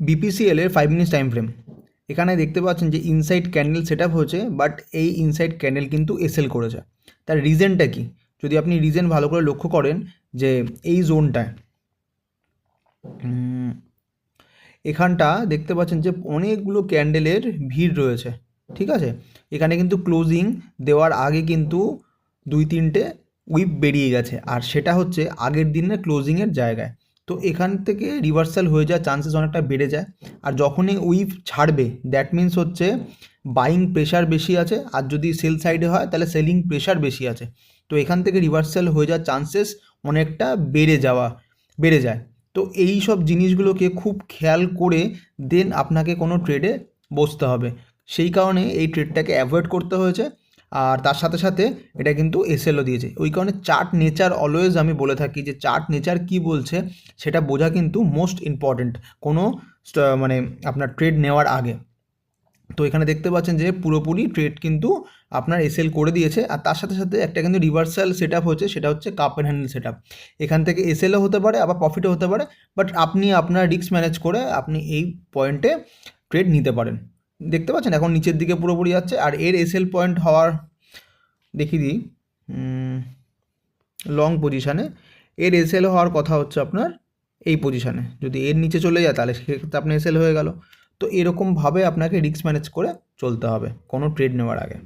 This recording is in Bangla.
বিপিসিএল এর ফাইভ মিনিটস টাইম ফ্রেম এখানে দেখতে পাচ্ছেন যে ইনসাইড ক্যান্ডেল সেট আপ হয়েছে বাট এই ইনসাইড ক্যান্ডেল কিন্তু এসএল করেছে। তার রিজনটা কি? যদি আপনি রিজন ভালো করে লক্ষ্য করেন যে এই জোনটায় এখানটা দেখতে পাচ্ছেন যে অনেকগুলো ক্যান্ডেলের ভিড় রয়েছে, ঠিক আছে? এখানে কিন্তু ক্লোজিং দেওয়ার আগে কিন্তু দুই তিনটে উইপ বেরিয়ে গেছে, আর সেটা হচ্ছে আগের দিনের ক্লোজিংয়ের জায়গায়। তো এখান থেকে রিভার্সাল হয়ে যাওয়ার চান্সেস অনেকটা বেড়ে যায়। আর যখনই উইপ ছাড়বে দ্যাট মিন্স হচ্ছে বাইং প্রেশার বেশি আছে। আর যদি সেল সাইডে হয়, তাহলে সেলিং প্রেশার বেশি আছে। তো এখান থেকে রিভার্সাল হয়ে যাওয়ার চান্সেস অনেকটা বেড়ে যাওয়া, বেড়ে যায়। তো এই সব জিনিসগুলোকে খুব খেয়াল করে দেন আপনাকে কোনো ট্রেডে বসতে হবে। সেই কারণে এই ট্রেডটাকে অ্যাভয়েড করতে হয়েছে। আর তার সাথে সাথে এটা কিন্তু এসএলও দিয়েছে। ওই কারণে চার্ট নেচার অলওয়েজ আমি বলে থাকি যে চার্ট নেচার কি বলছে, সেটা বোঝা কিন্তু মোস্ট ইম্পর্ট্যান্ট কোনো মানে আপনার ট্রেড নেওয়ার আগে। তো এখানে দেখতে পাচ্ছেন যে পুরোপুরি ট্রেড কিন্তু আপনার এসএল করে দিয়েছে। আর তার সাথে সাথে একটা কিন্তু রিভার্সাল সেট আপ হচ্ছে সেটা হচ্ছে কাপের হ্যান্ডেল সেট আপ এখান থেকে এসএলও হতে পারে, আবার প্রফিটও হতে পারে বাট আপনি আপনার রিস্ক ম্যানেজ করে আপনি এই পয়েন্টে ট্রেড নিতে পারেন। দেখতে পাচ্ছেন? এখন নিচের দিকে পুরোপুরি যাচ্ছে। আর এর এসএল পয়েন্ট হওয়ার দেখি দিই লং পজিশানে এর এসএল হওয়ার কথা হচ্ছে আপনার এই পজিশানে যদি এর নিচে চলে যায়, তাহলে সেক্ষেত্রে আপনার এসএল হয়ে গেল। তো এরকমভাবে আপনাকে রিস্ক ম্যানেজ করে চলতে হবে, কোনো ট্রেড নেওয়ার আগে।